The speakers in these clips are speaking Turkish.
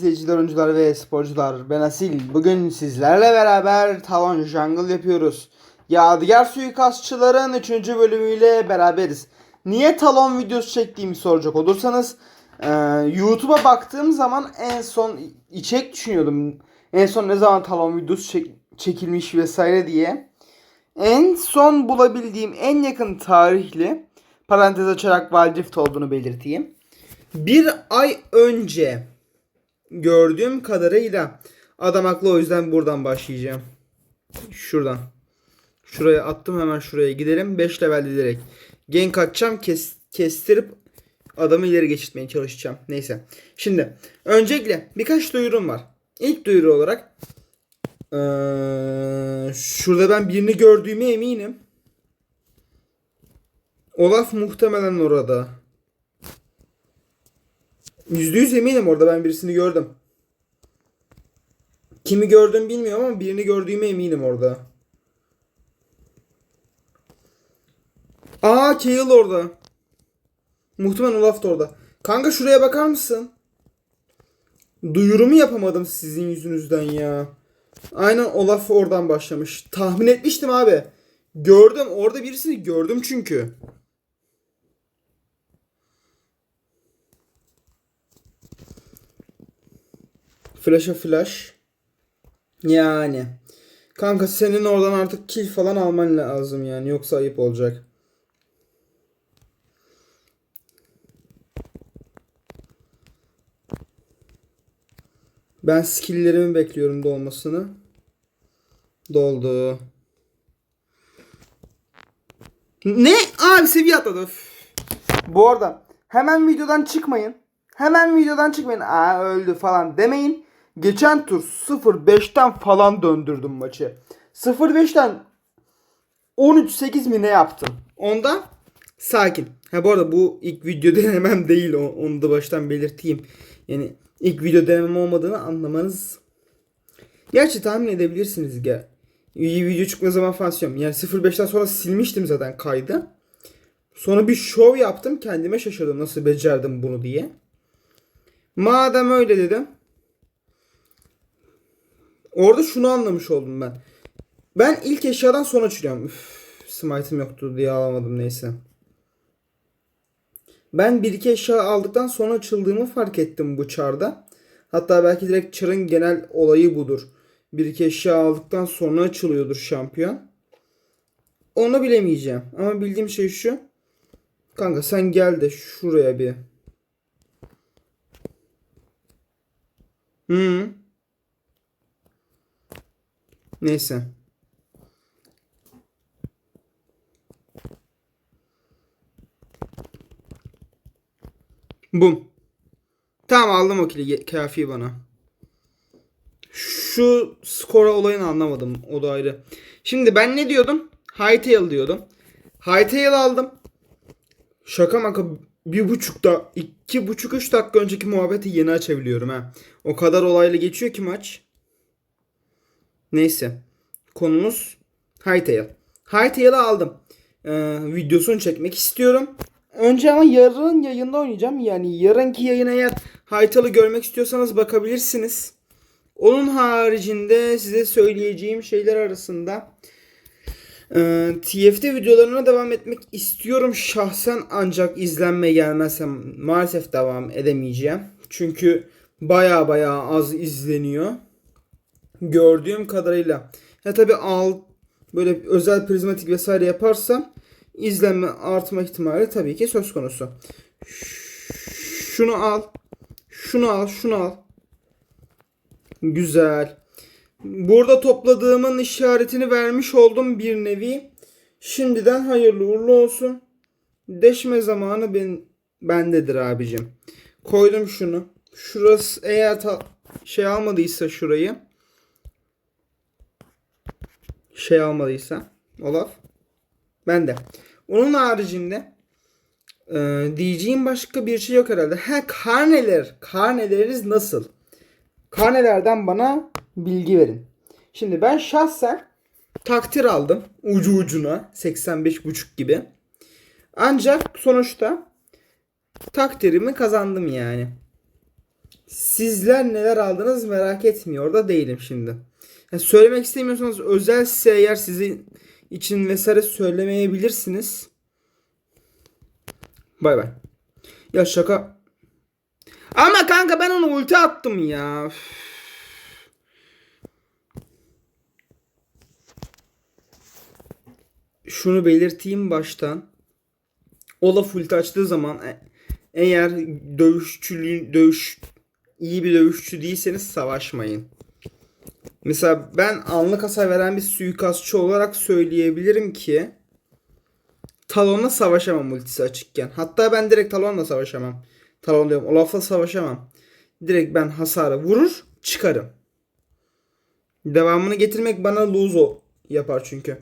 İzleyiciler, oyuncular ve sporcular. Ben Asil. Bugün sizlerle beraber Talon Jungle yapıyoruz. Yadigar suikastçıların 3. bölümüyle beraberiz. Niye Talon videosu çektiğimi soracak olursanız e, YouTube'a baktığım zaman en son içerik düşünüyordum. En son ne zaman Talon videosu çek- çekilmiş vesaire diye. En son bulabildiğim en yakın tarihli parantez açarak Wild olduğunu belirteyim. Bir ay önce gördüğüm kadarıyla adam haklı o yüzden buradan başlayacağım. Şuradan. Şuraya attım hemen şuraya gidelim. 5 levelde direkt. Gank atacağım kes, kestirip adamı ileri geçirtmeye çalışacağım. Neyse. Şimdi öncelikle birkaç duyurum var. İlk duyuru olarak eee, şurada ben birini gördüğüme eminim. Olaf muhtemelen orada. Yüz eminim orada ben birisini gördüm. Kimi gördüm bilmiyorum ama birini gördüğüme eminim orada. Aa Kayle orada. Muhtemelen Olaf da orada. Kanka şuraya bakar mısın? Duyurumu yapamadım sizin yüzünüzden ya. Aynen Olaf oradan başlamış. Tahmin etmiştim abi. Gördüm. Orada birisini gördüm çünkü. Flash'a flash. Yani. Kanka senin oradan artık kill falan alman lazım yani. Yoksa ayıp olacak. Ben skill'lerimi bekliyorum dolmasını. Doldu. Ne? Abi seviye atladı. Bu arada hemen videodan çıkmayın. Hemen videodan çıkmayın. Aa öldü falan demeyin. Geçen tur 0-5'ten falan döndürdüm maçı. 0-5'ten 13-8 mi ne yaptım? Onda sakin. Ha bu arada bu ilk video denemem değil. Onu da baştan belirteyim. Yani ilk video denemem olmadığını anlamanız Gerçi tahmin edebilirsiniz ya. İyi video çıkma zaman falan söylüyorum. Yani 05'ten sonra silmiştim zaten kaydı. Sonra bir şov yaptım. Kendime şaşırdım nasıl becerdim bunu diye. Madem öyle dedim. Orada şunu anlamış oldum ben. Ben ilk eşyadan sonra açıyorum. Üf, smite'ım yoktu diye alamadım neyse. Ben bir iki eşya aldıktan sonra açıldığımı fark ettim bu çarda. Hatta belki direkt çarın genel olayı budur. Bir iki eşya aldıktan sonra açılıyordur şampiyon. Onu bilemeyeceğim. Ama bildiğim şey şu. Kanka sen gel de şuraya bir. Hı. Neyse. Bum. Tamam aldım o kili. Kafi bana. Şu skora olayını anlamadım. O da ayrı. Şimdi ben ne diyordum? Hightail diyordum. Hightail aldım. Şaka maka bir buçuk da iki buçuk üç dakika önceki muhabbeti yeni açabiliyorum ha. O kadar olaylı geçiyor ki maç. Neyse. Konumuz Hightail. Hightail'ı aldım. Ee, videosunu çekmek istiyorum. Önce ama yarın yayında oynayacağım. Yani yarınki yayına eğer Hightail'ı görmek istiyorsanız bakabilirsiniz. Onun haricinde size söyleyeceğim şeyler arasında ee, TFT videolarına devam etmek istiyorum şahsen ancak izlenme gelmezsem maalesef devam edemeyeceğim. Çünkü baya baya az izleniyor. Gördüğüm kadarıyla. Ya tabi al böyle özel prizmatik vesaire yaparsam izlenme artma ihtimali tabii ki söz konusu. Şunu al. Şunu al, şunu al. Güzel. Burada topladığımın işaretini vermiş oldum bir nevi. Şimdiden hayırlı uğurlu olsun. Deşme zamanı ben, bendedir abicim. Koydum şunu. Şurası eğer ta- şey almadıysa şurayı. Şey almadıysa. Olaf. Ben de. Onun haricinde e, diyeceğim başka bir şey yok herhalde. Ha karneler. Karneleriniz nasıl? Karnelerden bana bilgi verin. Şimdi ben şahsen takdir aldım. Ucu ucuna. 85.5 gibi. Ancak sonuçta takdirimi kazandım yani. Sizler neler aldınız merak etmiyor da değilim şimdi. Yani söylemek istemiyorsanız özel size eğer sizin için vesaire söylemeyebilirsiniz. Bay bay. Ya şaka. Ama kanka ben onu ulti attım ya. Üf. Şunu belirteyim baştan. Olaf ulti açtığı zaman e- eğer dövüşçülüğün dövüş iyi bir dövüşçü değilseniz savaşmayın. Mesela ben anlık hasar veren bir suikastçı olarak söyleyebilirim ki Talon'la savaşamam ultisi açıkken. Hatta ben direkt Talon'la savaşamam. Talon diyorum. Olaf'la savaşamam. Direkt ben hasarı vurur çıkarım. Devamını getirmek bana lose o- yapar çünkü.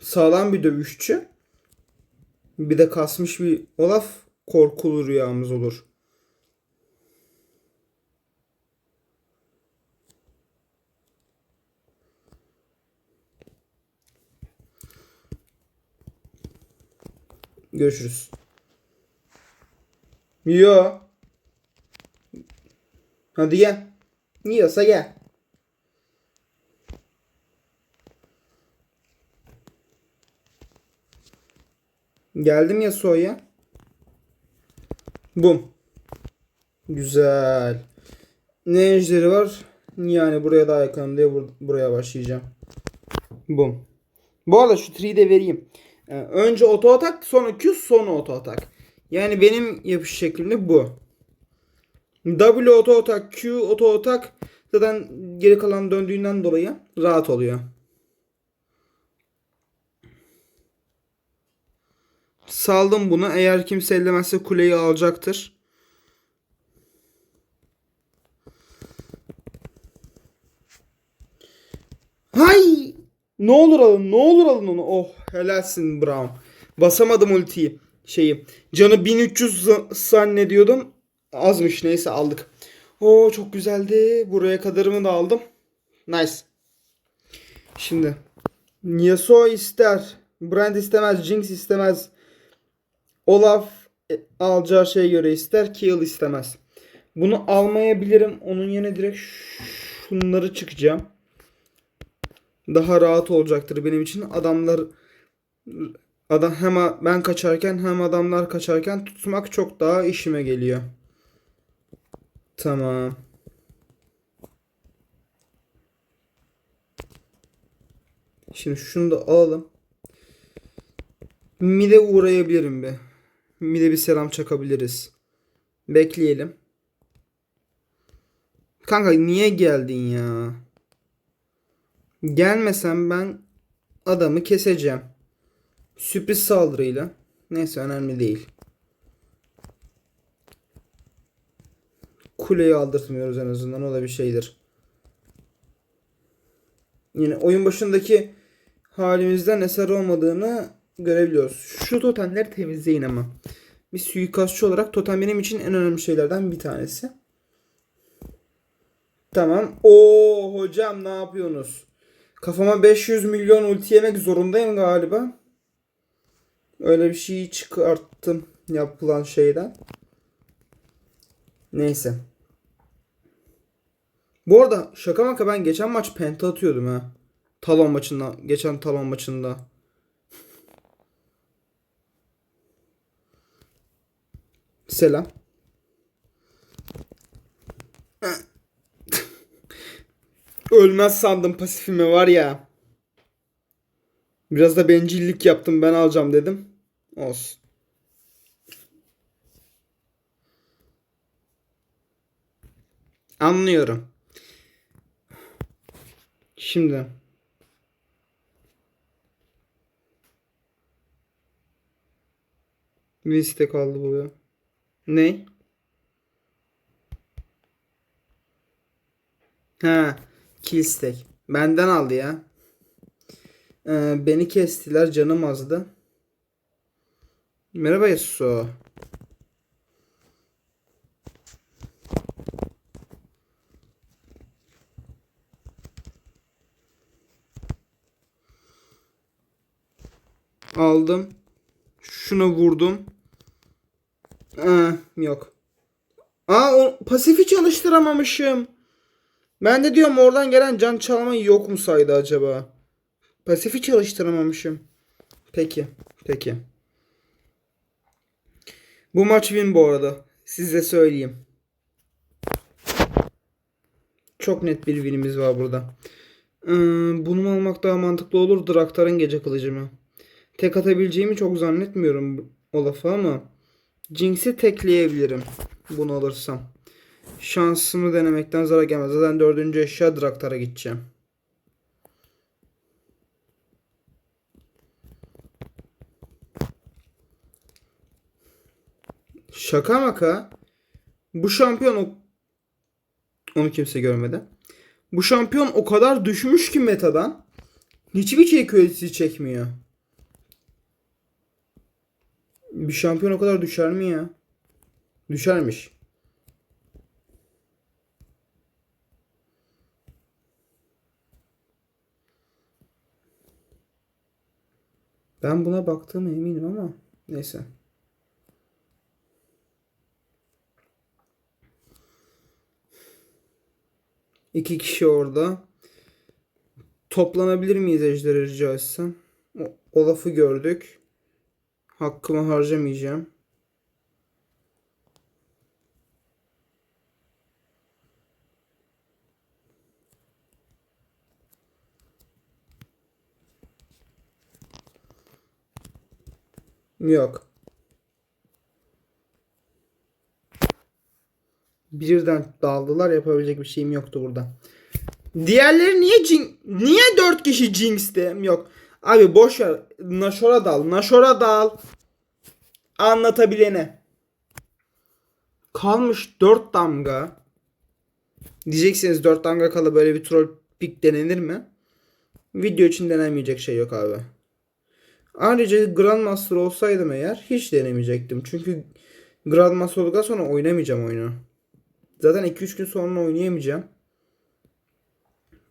Sağlam bir dövüşçü. Bir de kasmış bir Olaf korkulu rüyamız olur. Görüşürüz. Yo. Hadi gel. Yiyorsa gel. Geldim ya soya. Bum. Güzel. Ne ejderi var? Yani buraya daha yakınım diye bur- buraya başlayacağım. Bum. Bu arada şu tree'yi de vereyim. Ee, önce oto atak sonra Q sonra oto atak. Yani benim yapış şeklim bu. W oto atak Q oto atak zaten geri kalan döndüğünden dolayı rahat oluyor. Saldım bunu. Eğer kimse ellemezse kuleyi alacaktır. Hay! Ne olur alın, ne olur alın onu. Oh, helalsin Brown. Basamadım ultiyi. Şeyi. Canı 1300 za- zannediyordum. Azmış neyse aldık. Oo çok güzeldi. Buraya kadarımı da aldım. Nice. Şimdi. Yasuo ister. Brand istemez. Jinx istemez. Olaf e, alacağı şeye göre ister. Kill istemez. Bunu almayabilirim. Onun yerine direkt şunları çıkacağım. Daha rahat olacaktır benim için. Adamlar adam hem ben kaçarken hem adamlar kaçarken tutmak çok daha işime geliyor. Tamam. Şimdi şunu da alalım. Mide uğrayabilirim be. Mide bir selam çakabiliriz. Bekleyelim. Kanka niye geldin ya? Gelmesem ben adamı keseceğim. Sürpriz saldırıyla. Neyse önemli değil. Kuleyi aldırtmıyoruz en azından. O da bir şeydir. Yine oyun başındaki halimizden eser olmadığını görebiliyoruz. Şu totemleri temizleyin ama. Bir suikastçı olarak totem benim için en önemli şeylerden bir tanesi. Tamam. Oo hocam ne yapıyorsunuz? Kafama 500 milyon ulti yemek zorundayım galiba. Öyle bir şey çıkarttım yapılan şeyden. Neyse. Bu arada şaka maka ben geçen maç penta atıyordum ha. Talon maçında. Geçen talon maçında. Selam. Ölmez sandım pasifime var ya. Biraz da bencillik yaptım ben alacağım dedim. Olsun. Anlıyorum. Şimdi. Bir istek kaldı buraya. Ne? Ha, kill stack. Benden aldı ya. Ee, beni kestiler, canım azdı. Merhaba Yasuo. Aldım. Şuna vurdum. Ee, yok. Aa o pasifi çalıştıramamışım. Ben de diyorum oradan gelen can çalma yok mu saydı acaba? Pasifi çalıştıramamışım. Peki. Peki. Bu maç win bu arada. Size söyleyeyim. Çok net bir winimiz var burada. Ee, bunu almak daha mantıklı olur? Draktar'ın gece kılıcı mı? Tek atabileceğimi çok zannetmiyorum o lafı ama Jinx'i tekleyebilirim. Bunu alırsam. Şansımı denemekten zarar gelmez. Zaten dördüncü eşya Draktar'a gideceğim. Şaka maka. Bu şampiyon o... Onu kimse görmedi. Bu şampiyon o kadar düşmüş ki metadan. Hiçbir şey kölesi çekmiyor. Bir şampiyon o kadar düşer mi ya? Düşermiş. Ben buna baktığıma eminim ama neyse. İki kişi orada. Toplanabilir miyiz ejderi rica etsem? O, o lafı gördük. Hakkımı harcamayacağım. Yok. Birden dağıldılar. Yapabilecek bir şeyim yoktu burada. Diğerleri niye Jin niye 4 kişi Jinx'ti? Yok. Abi boş ver. Nashor'a dal. Nashor'a dal. Anlatabilene. Kalmış 4 damga. Diyeceksiniz 4 damga kala böyle bir troll pick denenir mi? Video için denemeyecek şey yok abi. Ayrıca Grandmaster olsaydım eğer hiç denemeyecektim. Çünkü Grandmaster olduktan sonra oynamayacağım oyunu. Zaten 2-3 gün sonra oynayamayacağım.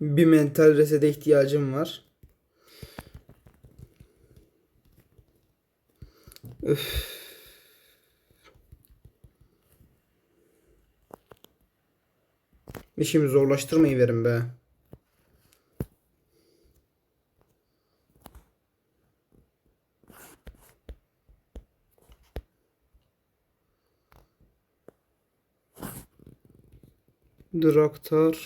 Bir mental resete ihtiyacım var. Üf. İşimi zorlaştırmayı verin be. Draktar.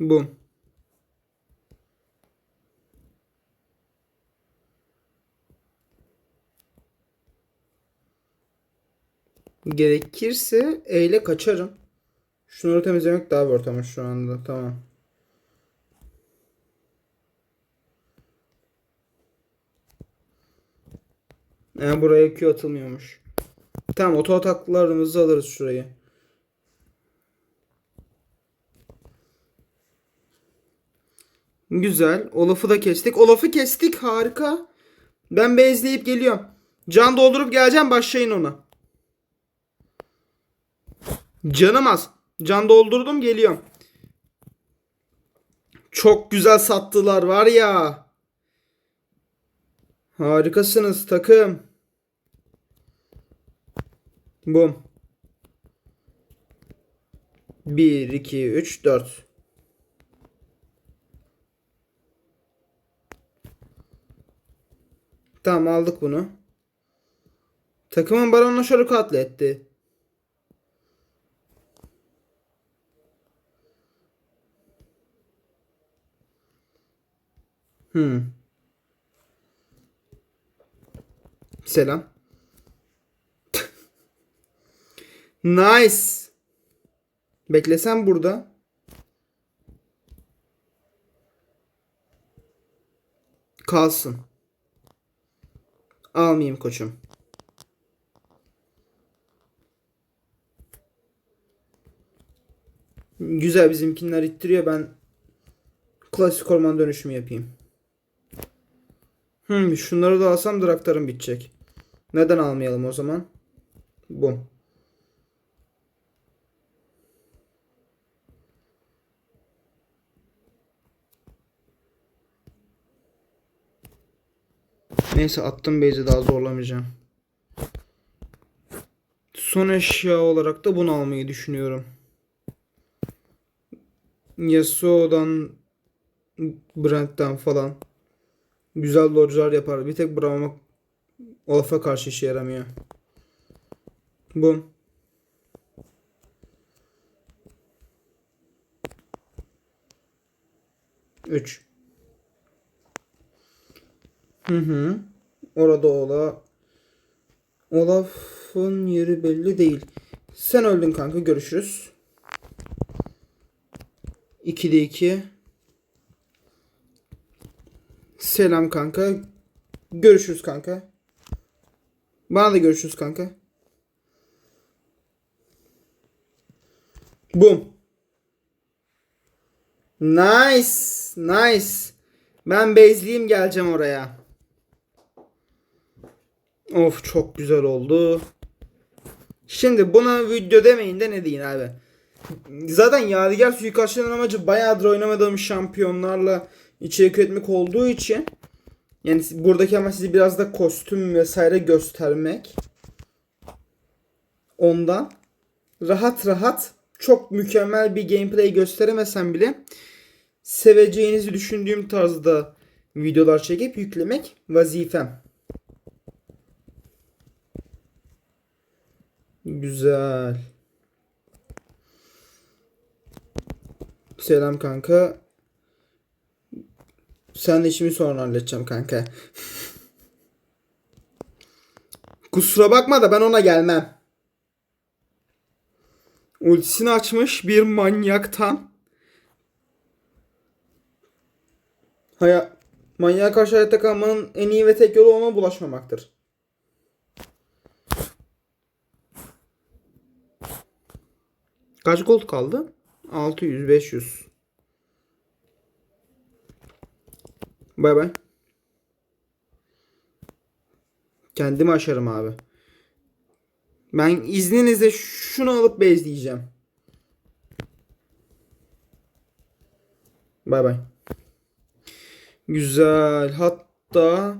Bu. Gerekirse E ile kaçarım. Şunları temizlemek daha bir ortamı şu anda. Tamam. Yani buraya Q atılmıyormuş. Tamam oto ataklarımızı alırız şurayı. Güzel. Olaf'ı da kestik. Olaf'ı kestik. Harika. Ben bezleyip geliyorum. Can doldurup geleceğim. Başlayın ona. Canım az. Can doldurdum geliyorum. Çok güzel sattılar var ya. Harikasınız takım. Bum. 1, 2, 3, 4. Tamam aldık bunu. Takımın baronuna şöyle katletti. Hmm. Selam. Nice. Beklesem burada. Kalsın. Almayayım koçum. Güzel bizimkinler ittiriyor. Ben klasik orman dönüşümü yapayım. Hmm, şunları da alsam draktarım bitecek. Neden almayalım o zaman? Bu. Neyse attım base'i daha zorlamayacağım. Son eşya olarak da bunu almayı düşünüyorum. Yasuo'dan Brent'ten falan güzel dodge'lar yapar. Bir tek Braum'a Olaf'a karşı işe yaramıyor. Bu. Üç. Hı hı. Orada Ola. Olaf'ın yeri belli değil. Sen öldün kanka. Görüşürüz. 2'de 2. Selam kanka. Görüşürüz kanka. Bana da görüşürüz kanka. Boom. Nice. Nice. Ben bezliyim geleceğim oraya. Of çok güzel oldu. Şimdi buna video demeyin de ne deyin abi. Zaten Yadigar suikastçının amacı bayağıdır oynamadığım şampiyonlarla içerik üretmek olduğu için yani buradaki ama sizi biraz da kostüm vesaire göstermek. Ondan rahat rahat çok mükemmel bir gameplay gösteremesem bile seveceğinizi düşündüğüm tarzda videolar çekip yüklemek vazifem. Güzel. Selam kanka. Sen işimi sonra halledeceğim kanka. Kusura bakma da ben ona gelmem. Ultisini açmış bir manyaktan. Haya manyağa karşı hayatta en iyi ve tek yolu ona bulaşmamaktır. Kaç gold kaldı? 600 500. Bay bay. Kendimi aşarım abi. Ben izninizle şunu alıp bezleyeceğim. Bay bay. Güzel. Hatta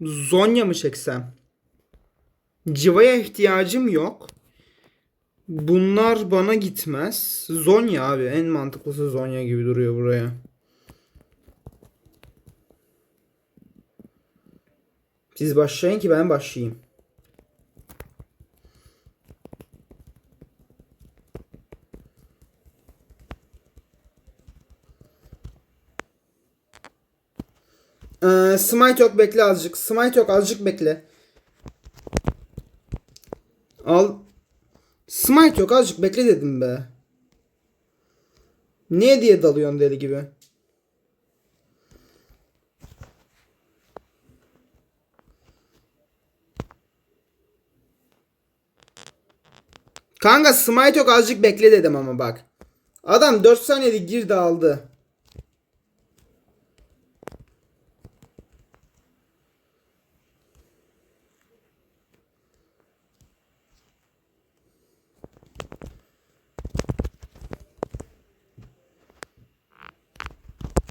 Zonya mı çeksem? Civa'ya ihtiyacım yok. Bunlar bana gitmez. Zonya abi. En mantıklısı Zonya gibi duruyor buraya. Siz başlayın ki ben başlayayım. Ee, smite yok bekle azıcık. Smite yok azıcık bekle. Al. Smite yok azıcık bekle dedim be. Niye diye dalıyorsun deli gibi? Kanka smite yok azıcık bekle dedim ama bak. Adam 4 saniyede girdi aldı.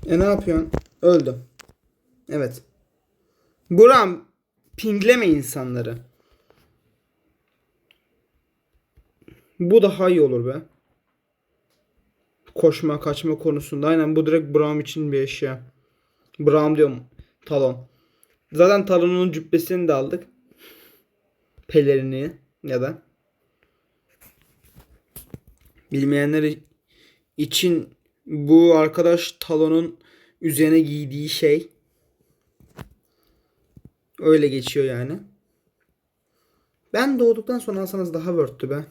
E ne yapıyorsun? Öldüm. Evet. Buram pingleme insanları. Bu daha iyi olur be. Koşma kaçma konusunda. Aynen bu direkt Braum için bir eşya. Braum diyorum. Talon. Zaten Talon'un cübbesini de aldık. Pelerini ya da. Bilmeyenler için bu arkadaş Talon'un üzerine giydiği şey. Öyle geçiyor yani. Ben doğduktan sonra alsanız daha worth'tü be.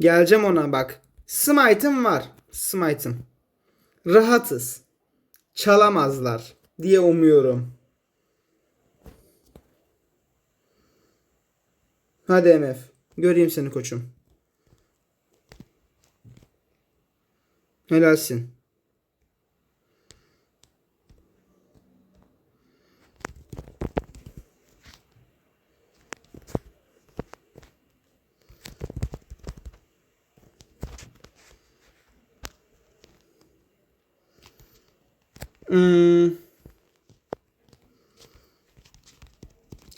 Geleceğim ona bak. Smite'ım var. Smite'ım. Rahatız. Çalamazlar diye umuyorum. Hadi MF. Göreyim seni koçum. Helalsin. Hmm.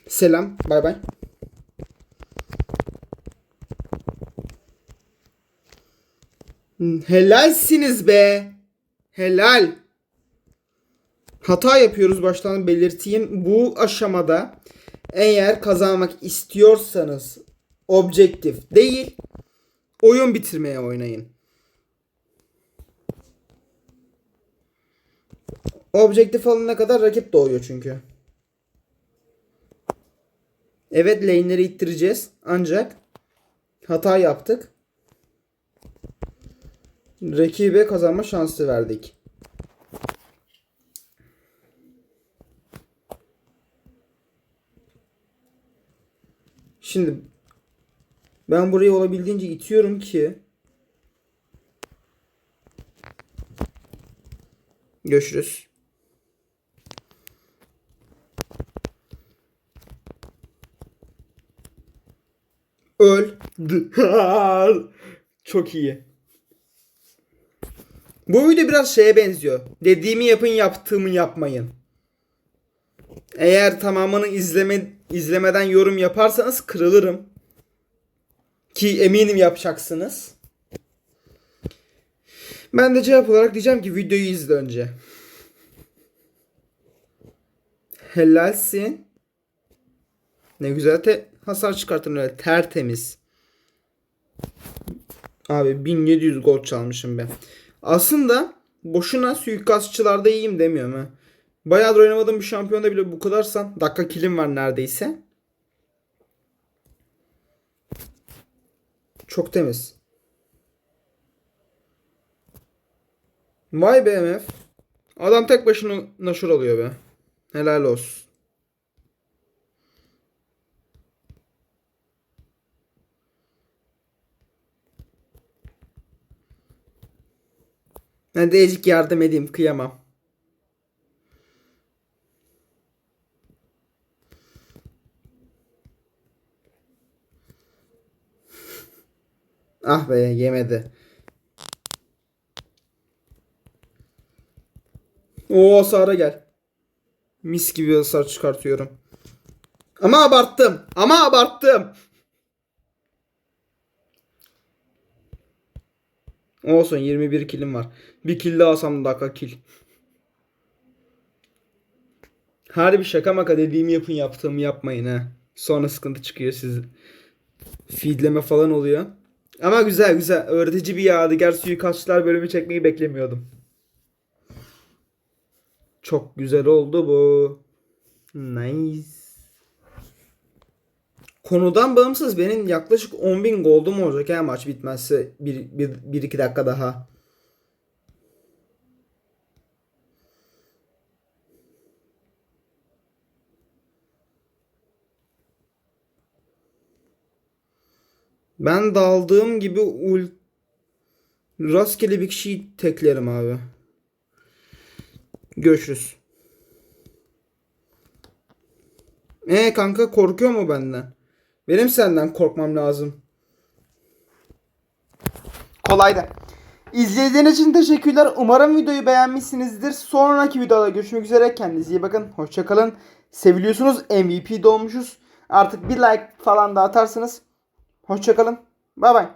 Selam. Bay bay. Helalsiniz be. Helal. Hata yapıyoruz baştan belirteyim. Bu aşamada eğer kazanmak istiyorsanız objektif değil oyun bitirmeye oynayın. Objektif alınana kadar rakip doğuyor çünkü. Evet lane'leri ittireceğiz. Ancak hata yaptık. Rakibe kazanma şansı verdik. Şimdi ben burayı olabildiğince itiyorum ki Görüşürüz. Öl. Çok iyi. Bu video biraz şeye benziyor. Dediğimi yapın yaptığımı yapmayın. Eğer tamamını izleme izlemeden yorum yaparsanız kırılırım. Ki eminim yapacaksınız. Ben de cevap olarak diyeceğim ki videoyu izle önce. Helalsin. Ne güzel te hasar çıkartın öyle tertemiz. Abi 1700 gol çalmışım ben. Aslında boşuna suikastçılarda iyiyim demiyorum ha. Bayağıdır oynamadığım bir şampiyonda bile bu kadarsan dakika kilim var neredeyse. Çok temiz. Vay be MF. Adam tek başına naşur oluyor be. Helal olsun. Ben de azıcık yardım edeyim kıyamam. Ah be yemedi. O hasara gel. Mis gibi hasar çıkartıyorum. Ama abarttım. Ama abarttım. Olsun 21 kilim var. Bir kill daha alsam dakika kill. Harbi şaka maka dediğimi yapın yaptığımı yapmayın ha. Sonra sıkıntı çıkıyor siz. Feedleme falan oluyor. Ama güzel güzel. Öğretici bir yadigar suikastçılar bölümü çekmeyi beklemiyordum. Çok güzel oldu bu. Nice. Konudan bağımsız benim yaklaşık 10.000 gold'um olacak her maç bitmezse 1-2 dakika daha. Ben daldığım gibi ul rastgele bir kişiyi teklerim abi. Görüşürüz. E kanka korkuyor mu benden? Benim senden korkmam lazım. Kolaydı. İzlediğiniz için teşekkürler. Umarım videoyu beğenmişsinizdir. Sonraki videoda görüşmek üzere. Kendinize iyi bakın. Hoşçakalın. Seviliyorsunuz. MVP doğmuşuz. Artık bir like falan da atarsınız. Hoşçakalın. Bay bay.